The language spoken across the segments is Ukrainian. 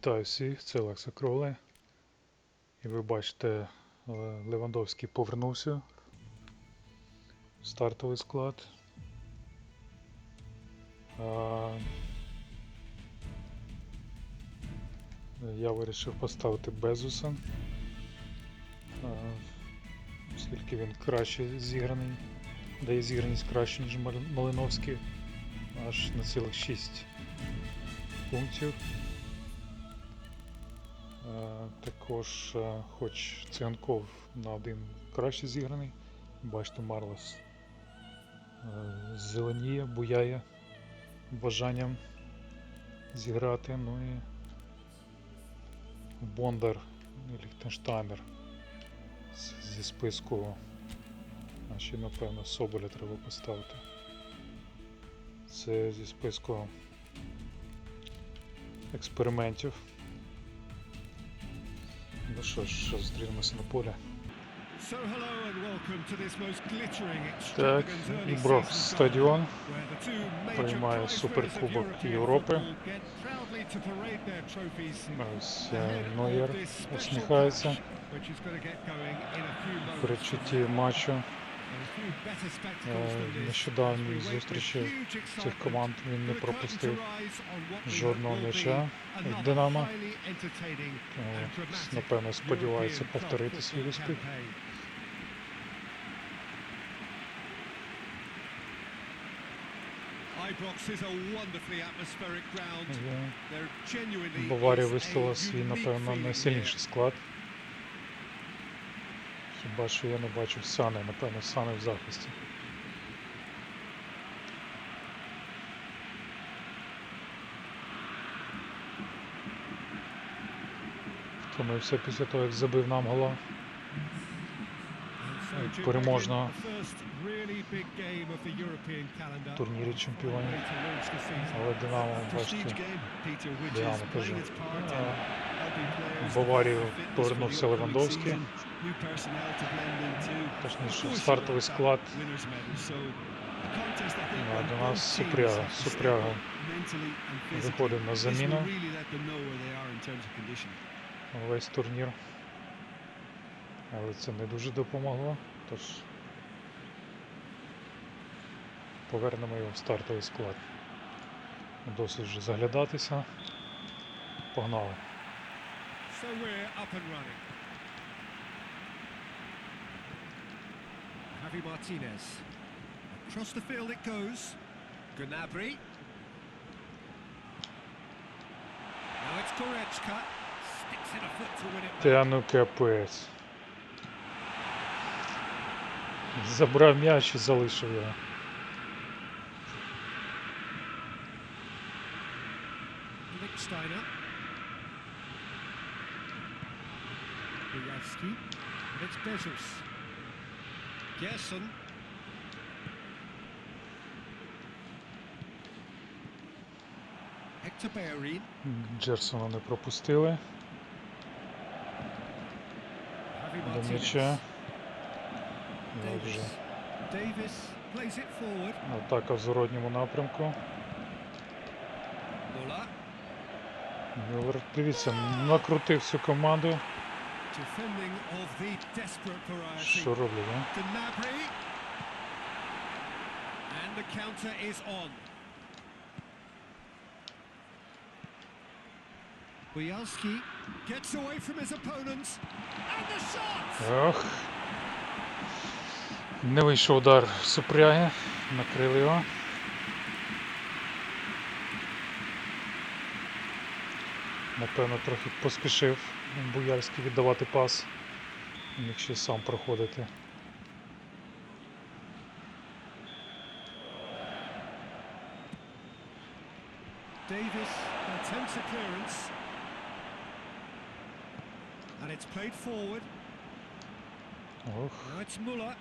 Вітаю всіх, це Олекса Кроуле. І ви бачите, е, Левандовський повернувся стартовий склад. Я вирішив поставити Безуса, оскільки він краще зіграний, дає зіграність краще, ніж Малиновський, аж на цілих 6 пунктів. Е, Також, е, хоч Циганков на один краще зіграний, бачите, Марлес е, зеленіє, буяє бажанням зіграти. Ну і Бондар і Ліхтенштайнер зі списку. А ще, напевно, Соболя треба поставити. Це зі списку експериментів. Ну що ж, зустрінемося на полі. Так, season стадіон. приймає Суперкубок Європи. Ось е, Нойер усміхається moments. передчутті матчу. Е, нещодавній зустрічі Цих команд він не пропустив жодного м'яча від Динамо. напевно, сподівається повторити свій успіх. Е, Баварія виставила свій, напевно, найсильніший склад. Хіба що я не бачив Сани, напевно, Сани в захисті. Втомився після того, як забив нам гола. So Е, Jim переможного Beglin, the first really big game of the European calendar. турнірі чемпіонів. Але Динамо, бачите, Динамо теж. е, В Баварію повернувся Левандовський. Точніше, стартовий склад. до нас Супряга. Супряга виходив на заміну весь турнір. Але це не дуже допомогло. Тож повернемо його в стартовий склад. Досить вже заглядатися. Погнали. So we're up and running. Javi Martinez. Across the field it goes. Gnabry. Now it's Goretzka. Sticks in a foot to win it. Та ну капець. Забрав м'яч і залишив його. Lichtsteiner. Bujavski. And it's Bezos. Gerson. Hector Bellerin. Джерсона не пропустили до м'яча. І от Davis. вже Davis plays it forward. атака в зворотньому напрямку. Мюллер, дивіться, накрутив всю команду. Що роблять, а? And the counter is on. Boyalski gets away from his opponents. And the shot! Ох. Не вийшов удар супряги, накрили його. Напевно, трохи поспішив Буяльський віддавати пас. Ще сам проходити. Davis attempts a clearance. And it's played forward. Ох, Now it's Muller.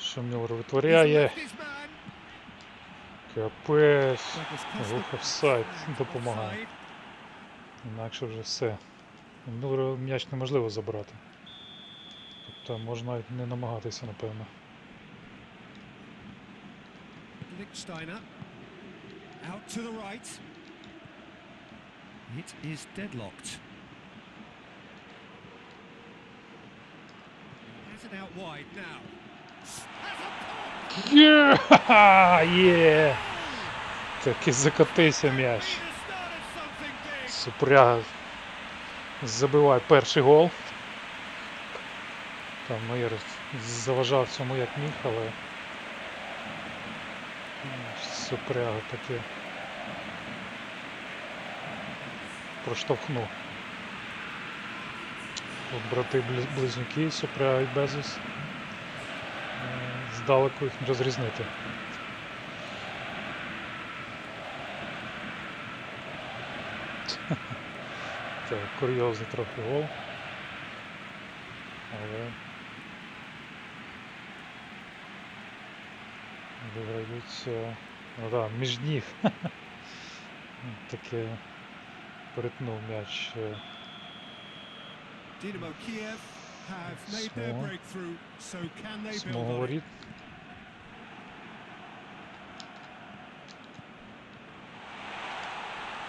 Що Мюллер витворяє. Капець. Офсайд допомагає. Інакше вже все. Мюллеру м'яч неможливо забрати. Тобто можна не намагатися, напевно. Lichtsteiner. Out to the right. Has it out wide now. Pop! Є! Ха-ха! Закотився м'яч. Супряга забиває перший гол. Там Майер заважав цьому як міг, але Супряга таки проштовхнув. Брати близнюки Супряга і Безос. Здалеку їх розрізнити. Так, курйозний трохи гол. Але виграються. Ну да, між ніг. Таке перетнув м'яч. е, Dynamo Kiev have made their Small. breakthrough, so can they З build мого on it? воріт.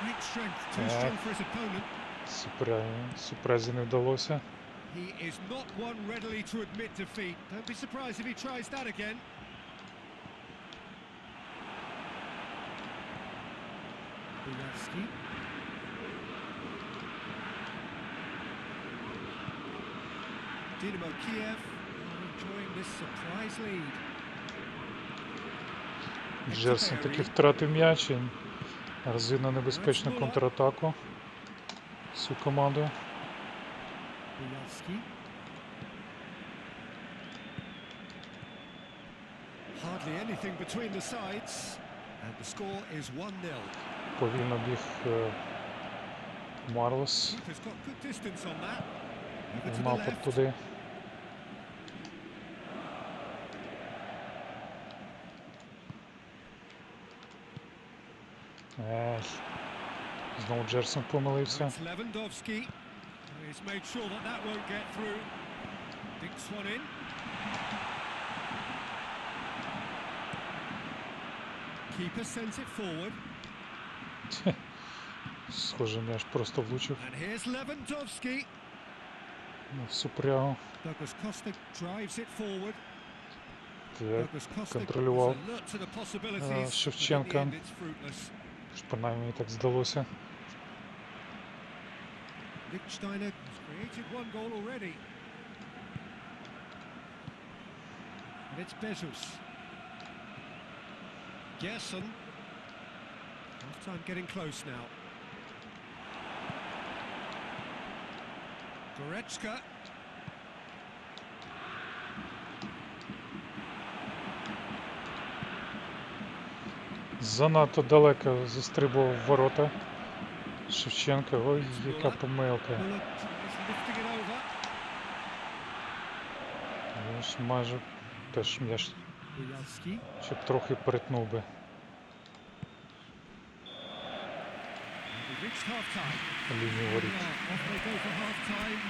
Great strength, too Yeah. strong for his opponent. Супря... Супрязі не вдалося. He is not one readily to admit defeat. Don't be surprised if he tries that again. Buyalski. Dynamo Kiev enjoying this surprise lead. Джерсон таки втратив м'яч розвинув небезпечну контратаку. Всю команду. Buyalski. Hardly anything between the sides. And the score is 1-0. Повільно біг е, Марлос. Left. туди. Ех. Знову Джерсон помилився. It's Lewandowski. He's made sure that that won't get through. Dinks one in. Keeper sends it forward. Схоже, м'яч просто влучив And here's Lewandowski. Ну. Forward. Так, контролював Шевченка. принаймні так здалося. Gerson. Half time getting close now. Goretzka. Занадто далеко застрибував в ворота. Шевченка, ой, яка помилка. Ж майже теж м'яч щоб трохи перетнув би. лінію воріт. Off they go for half time.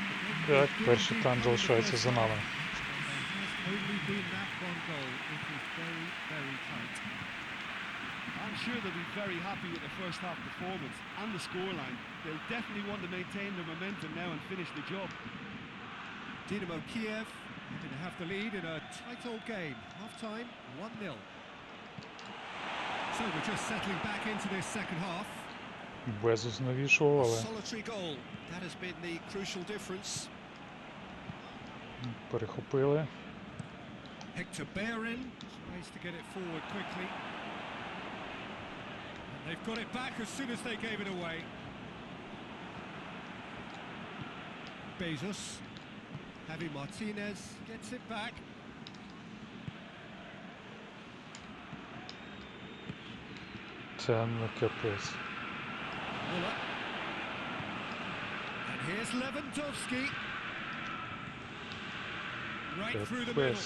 Так, перший тайм залишається за нами. There has only been that one goal. It is very, very tight. I'm sure they'll be very happy with the first half performance and the scoreline. They'll definitely want to maintain their momentum now and finish the job. Dynamo Kiev going to have the lead in a tight old game. Half time, 1 0. So we're just settling back into this second half. Безус навішував, але Solitary goal. That has been the crucial difference. перехопили. Hector Bellerin tries to get it forward quickly. And they've got it back as soon as they gave it away. Bezos. Javi Martinez gets it back. Це не капець. Muller. Here's Lewandowski. Right Good through the middle.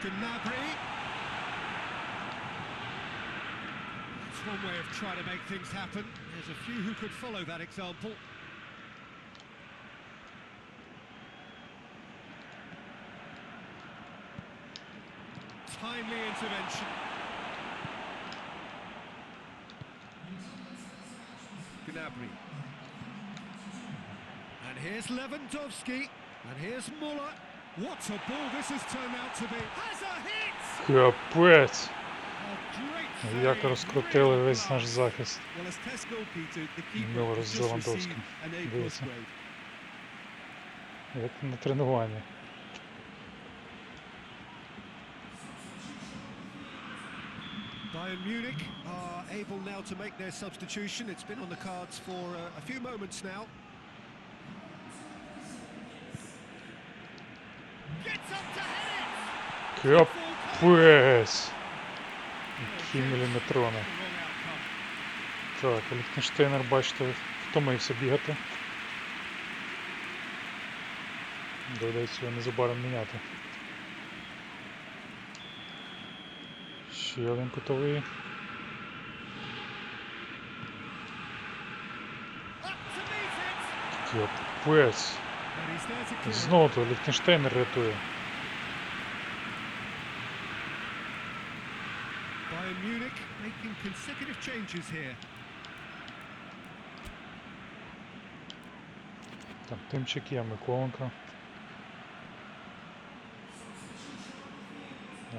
Gnabry. That's one way of trying to make things happen. There's a few who could follow that example. Timely intervention. Gnabry. And here's Lewandowski. And here's Muller. What a ball this has turned out to be. Has a hit! Капець! A great Як save, розкрутили great весь наш pass. захист. Well, as test goalkeeper, the keeper Мюллер has з just Левандовським. received an A plus Дивіться. grade. Як на тренуванні. Bayern Munich are able now to make their substitution. It's been on the cards for uh, a few moments now. Капець! Які міліметрони. Так, Ліхтенштейнер, бачите, втомився бігати. Доведеться його незабаром міняти. Ще один кутовий. Капець! Знову то Ліхтенштейнер рятує. Bayern Munich making consecutive changes here. Там Тимчик є, Миколенко.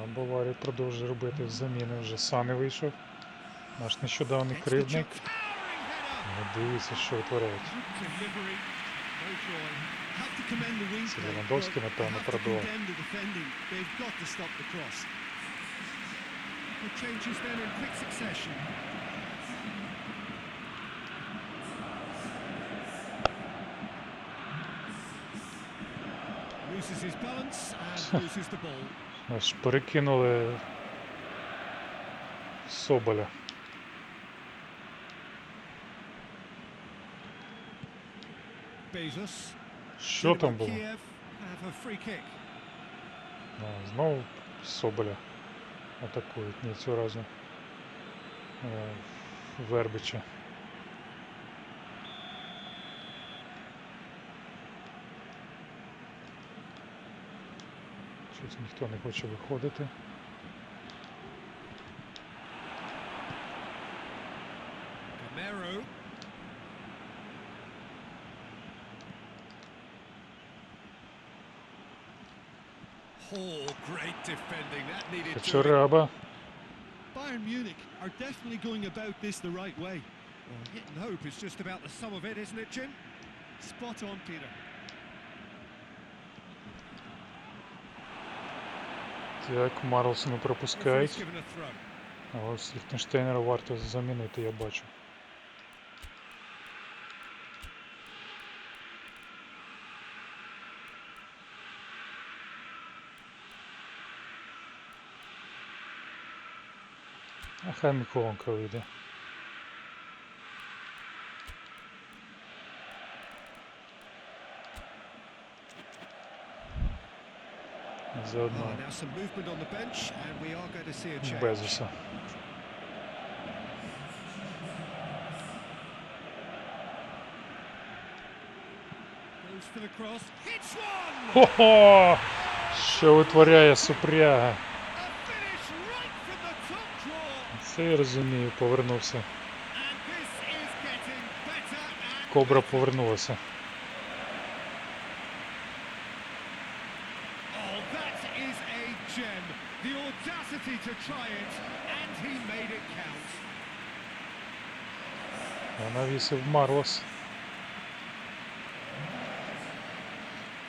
А Баварія продовжує робити заміни. Вже Сани вийшов. Наш нещодавний кривдник. Дивіться, що витворяють. Левандовський, напевно, have to пробивав. condemn the defending. They've got to stop the cross. The changes then in quick succession. Loses his balance and loses the ball. Аж перекинули Соболя. Bezos. Що там було? А, знову Соболя атакують. Ні, цього разу е, Вербича. Щось ніхто не хоче виходити. defending. That needed doing. Качораба. Bayern Munich are definitely going about this the right way. Well, hit and hope is just about the sum of it, isn't it, Jim? Spot on, Peter. Так, Марлсона Referee's пропускають. given a throw. А ось Ліхтенштейнера варто замінити, я бачу. To see a change. Безуса. Goes for the cross. Hits one! Хо-хо! Що витворяє супряга? A finish right from the top draw. Це я розумію, повернувся. Кобра повернулася. Oh, count. А навісив Марлос.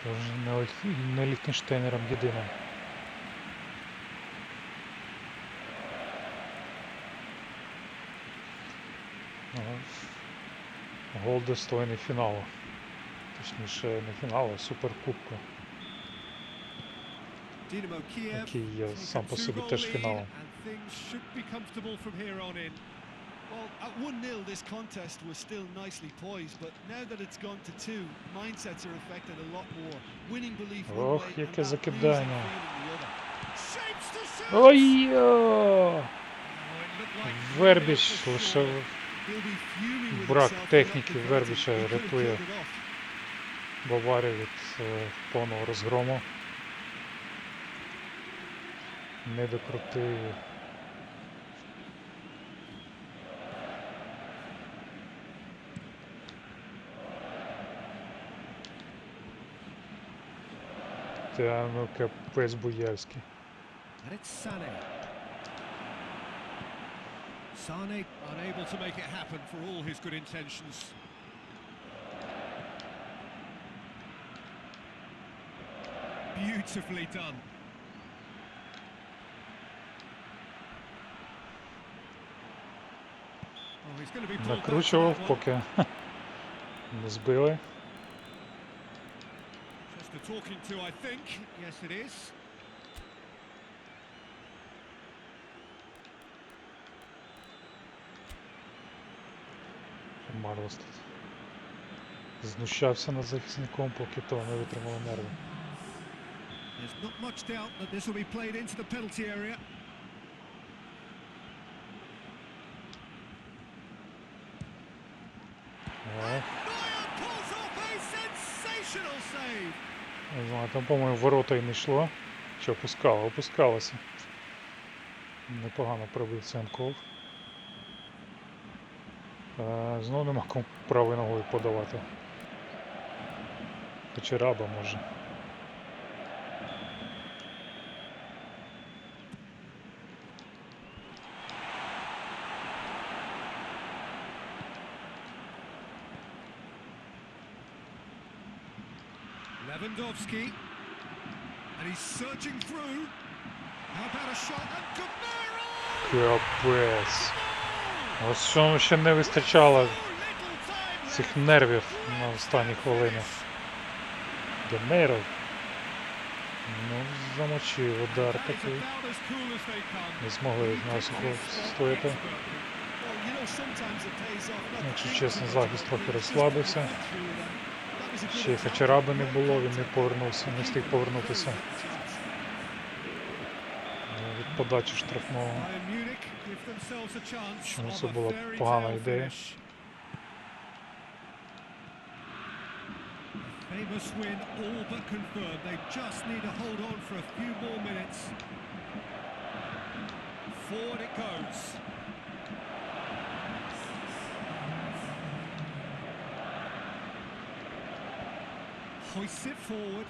Тож не Ліхтенштейнером єдиним. Гол достойний фіналу. Точніше, не фіналу, а суперкубку, який є сам по собі теж фіналом. Well, at 1-0, this contest was still nicely poised, but now that it's gone to two, mindsets are affected a lot more. Winning belief one Ох, way яке закидання. Oh, looked Вербіч лише Брак техніки Вербіча рятує Баварі від е, повного розгрому. Не докрутив. Та ну капець буяльський. And it's Sane. Sane unable to make it happen for all his good intentions. Beautifully done. Oh, he's going to be pulled back for Накручував, that one. поки не збили. Just a talking to, I think. Yes, it is. Марлос тут знущався над захисником, поки то не витримало нерви. There's not much doubt that this will be played into the penalty area. Не знаю, там, по-моєму, ворота і не йшло. Чи опускало? Опускалося. Непогано пробив Ценков. Е, Знову нема кому правою ногою подавати. Хоча раба може. Lewandowski. And he's searching through. How about a shot? And Gamero! Капець. Ось що ще не вистачало цих нервів на останні хвилини. Гемейро. Ну, замочив удар такий. Не змогли на сухо стояти. Якщо чесно, захист трохи розслабився. Ще й Хачараби не було, він не повернувся, не встиг повернутися від подачі штрафного. Чому це була погана ідея? Famous win all but confirmed. They just need to hold on for a few more minutes. Forward it goes. Hoists it forward.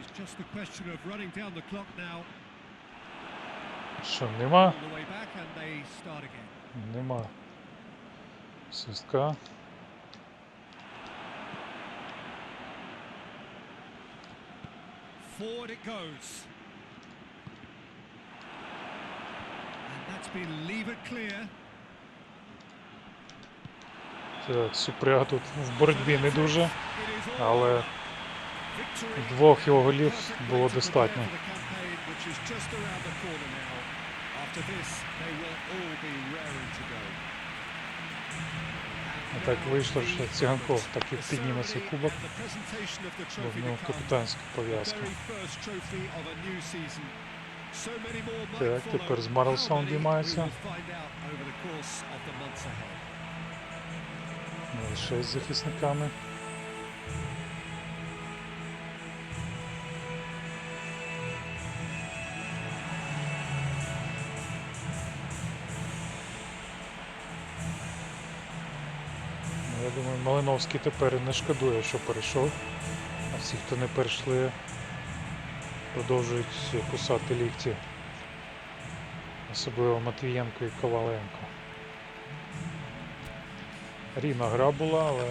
Is just a question of running down the clock now. Що, нема? The way back and they start again. Нема. Свистка. Forward it goes. And that's been levered clear. Так, Супряга тут в боротьбі не дуже, але. Двох його голів було достатньо. А так вийшло, що Циганков таки The підніме цей кубок, бо в нього капітанська пов'язка. Так, тепер з Марлсом How many, обіймається. we Малиновський тепер не шкодує, що перейшов. А всі, хто не перейшли, продовжують кусати лікті. Особливо Матвієнко і Коваленко. Рівна гра була, але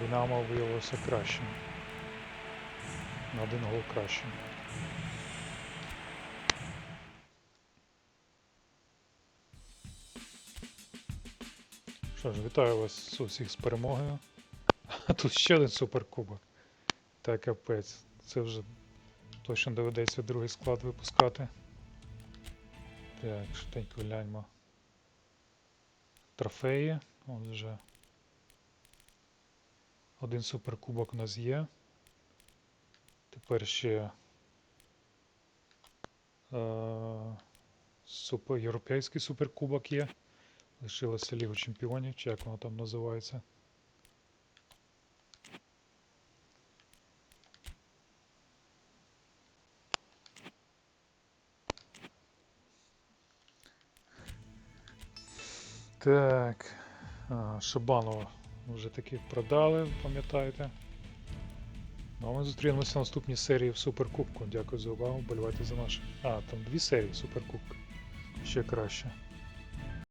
Динамо виявилося кращим. На один гол кращим. Що ж, вітаю вас усіх з перемогою. А тут ще один суперкубок. Та капець. Це вже точно доведеться другий склад випускати. Так, швиденько гляньмо трофеї. От вже один суперкубок у нас є. Тепер ще е, супер, європейський суперкубок є. Лишилося Лігу Чемпіонів, чи як воно там називається. Так. Шабанова вже таки продали, пам'ятаєте? Ну а ми зустрінемося в наступній серії в Суперкубку. Дякую за увагу. Болівайте за наше. А, там дві серії Суперкубка. Ще краще.